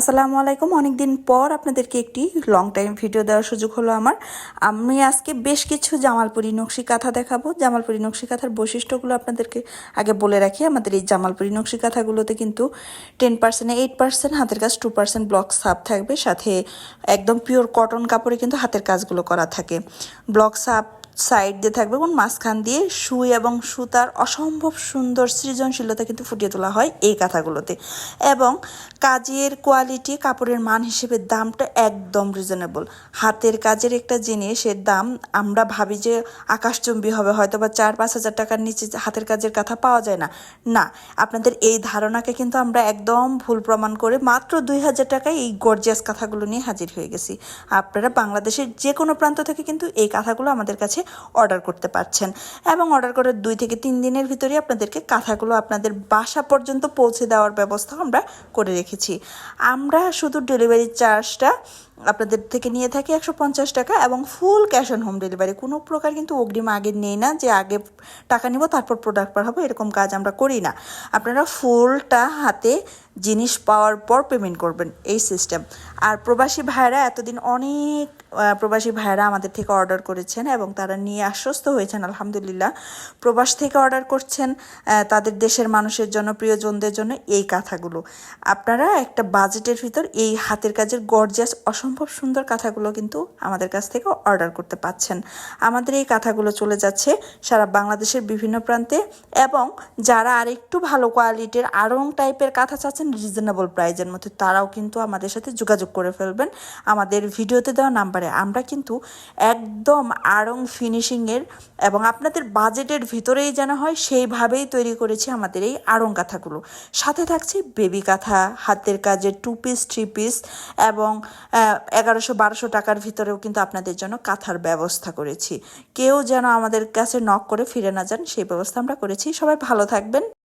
আসসালামু আলাইকুম। অনেকদিন পর আপনাদেরকে একটি লং টাইম ভিডিও দেওয়ার সুযোগ হলো আমার। আমি আজকে বেশ কিছু জামালপুরি নকশি কাঁথা দেখাবো। জামালপুরি নকশি কাঁথার বৈশিষ্ট্যগুলো আপনাদেরকে আগে বলে রাখি। আমাদের এই জামালপুরি নকশি কাঁথাগুলোতে কিন্তু টেন পার্সেন্ট এইট পার্সেন্ট হাতের কাজ টু পার্সেন্ট ব্লক সাপ থাকবে। সাথে একদম পিওর কটন কাপড়ে কিন্তু হাতের কাজগুলো করা থাকে। ব্লক সাপ সাইড দিয়ে থাকবে এবং মাঝখান দিয়ে সুই এবং সুতার অসম্ভব সুন্দর সৃজনশীলতা কিন্তু ফুটিয়ে তোলা হয় এই কাঁথাগুলোতে। এবং কাজের কোয়ালিটি কাপড়ের মান হিসেবে দামটা একদম রিজনেবল হাতের কাজের একটা জিনিসের দাম আমরা ভাবি যে আকাশচুম্বী হবে হয়তো বা চার পাঁচ হাজার টাকার নিচে হাতের কাজের কাঁথা পাওয়া যায় না। না, আপনাদের এই ধারণাকে কিন্তু আমরা একদম ভুল প্রমাণ করে মাত্র দুই হাজার টাকায় এই গর্জিয়াস কাঁথাগুলো নিয়ে হাজির হয়ে গেছি। আপনারা বাংলাদেশের যে কোনো প্রান্ত থেকে কিন্তু এই কাঁথাগুলো আমাদের কাছে অর্ডার করতে পারছেন। এবং অর্ডার করার দুই থেকে তিন দিনের ভিতরে আপনাদেরকে কাঁথাগুলো আপনাদের বাসা পর্যন্ত পৌঁছে দেওয়ার ব্যবস্থা আমরা করে রেখেছি। আমরা শুধু ডেলিভারি চার্জটা আপনাদের থেকে নিয়ে থাকি একশো পঞ্চাশ টাকা এবং full cash on home delivery. কোনো প্রকার কিন্তু অগ্রিম আগে নেই না যে আগে টাকা নিব, তারপর প্রোডাক্ট পাঠাবো, এরকম কাজ আমরা করি না। আপনারা ফুলটা হাতে জিনিস পাওয়ার পর পেমেন্ট করবেন এই সিস্টেম আর প্রবাসী ভাইরা এতদিন অনেক প্রবাসী ভাইরা আমাদের থেকে অর্ডার করেছেন এবং তারা নিয়ে আশ্বস্ত হয়েছেন, আলহামদুলিল্লাহ। প্রবাস থেকে অর্ডার করছেন তাদের দেশের মানুষের জন্য, প্রিয়জনদের জন্য এই কাঁথাগুলো। আপনারা একটা বাজেটের ভিতর এই হাতের কাজের গর্জিয়াস অসম্ভব সুন্দর কাঁথাগুলো কিন্তু আমাদের কাছ থেকে অর্ডার করতে পাচ্ছেন। আমাদের এই কাঁথাগুলো চলে যাচ্ছে সারা বাংলাদেশের বিভিন্ন প্রান্তে এবং যারা আর একটু ভালো কোয়ালিটির আড়ং টাইপের কাঁথা চাচ্ছেন রিজনেবল প্রাইজের মধ্যে, তারাও কিন্তু আমাদের সাথে যোগাযোগ করে ফেলবেন। আমাদের ভিডিওতে দেওয়া নাম্বারে আমরা কিন্তু একদম আড়ং ফিনিশিংয়ের এবং আপনাদের বাজেটের ভিতরেই যেন হয়, সেইভাবেই তৈরি করেছি আমাদের এই আড়ং কাঁথাগুলো। সাথে থাকছে বেবি কাঁথা, হাতের কাজের টু পিস থ্রি পিস এবং এগারোশো বারোশো টাকার ভিতরেও কিন্তু আপনাদের জন্য কাঁথার ব্যবস্থা করেছি। কেউ যেন আমাদের কাছে নক করে ফিরে না যান, সেই ব্যবস্থা আমরা করেছি। সবাই ভালো থাকবেন।